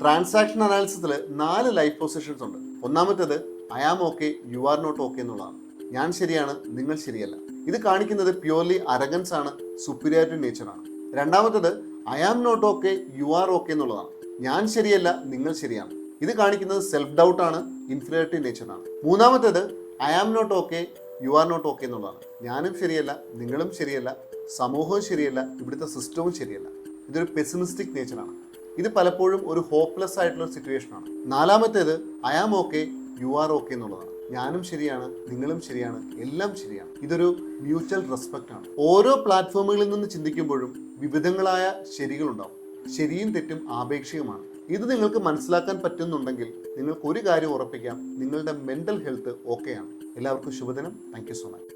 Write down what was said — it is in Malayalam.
ട്രാൻസാക്ഷൻ അനാലിസിസിൽ നാല് ലൈഫ് പൊസിഷൻസ് ഉണ്ട്. ഒന്നാമത്തേത് I am okay you are not okay എന്നുള്ളതാണ്. ഞാൻ ശരിയാണ് നിങ്ങൾ ശരിയല്ല. ഇത് കാണിക്കുന്നത് പ്യുവർലി അരഗൻസ് ആണ് സുപ്പീരിയോറിറ്റി നേച്ചർ ആണ്. രണ്ടാമത്തേത് I am not okay you are okay എന്നുള്ളതാണ്. ഞാൻ ശരിയല്ല നിങ്ങൾ ശരിയാണ്. ഇത് കാണിക്കുന്നത് സെൽഫ് ഡൗട്ട് ആണ് ഇൻഫീരിയോറിറ്റി നേച്ചർ ആണ്. മൂന്നാമത്തേത് I am not okay you are not okay എന്നുള്ളതാണ്. ഞാനും ശരിയല്ല നിങ്ങളും ശരിയല്ല സമൂഹവും ശരിയല്ല ഇവിടുത്തെ സിസ്റ്റവും ശരിയല്ല. ഇതൊരു പെസിമിസ്റ്റിക് നേച്ചറാണ് ഇത് പലപ്പോഴും ഒരു ഹോപ്പ്ലെസ് ആയിട്ടുള്ള സിറ്റുവേഷൻ ആണ്. നാലാമത്തേത് I am okay you are okay എന്നുള്ളതാണ്. ഞാനും ശരിയാണ് നിങ്ങളും ശരിയാണ് എല്ലാം ശരിയാണ്. ഇതൊരു മ്യൂച്വൽ റെസ്പെക്റ്റ് ആണ്. ഓരോ പ്ലാറ്റ്ഫോമുകളിൽ നിന്ന് ചിന്തിക്കുമ്പോഴും വിവിധങ്ങളായ ശരികളുണ്ടാവും. ശരിയും തെറ്റും ആപേക്ഷികമാണ്. ഇത് നിങ്ങൾക്ക് മനസ്സിലാക്കാൻ പറ്റുന്നുണ്ടെങ്കിൽ നിങ്ങൾക്ക് ഒരു കാര്യം ഉറപ്പിക്കാം. നിങ്ങളുടെ മെന്റൽ ഹെൽത്ത് ഓക്കെയാണ് എല്ലാവർക്കും ശുഭദിനം. Thank so much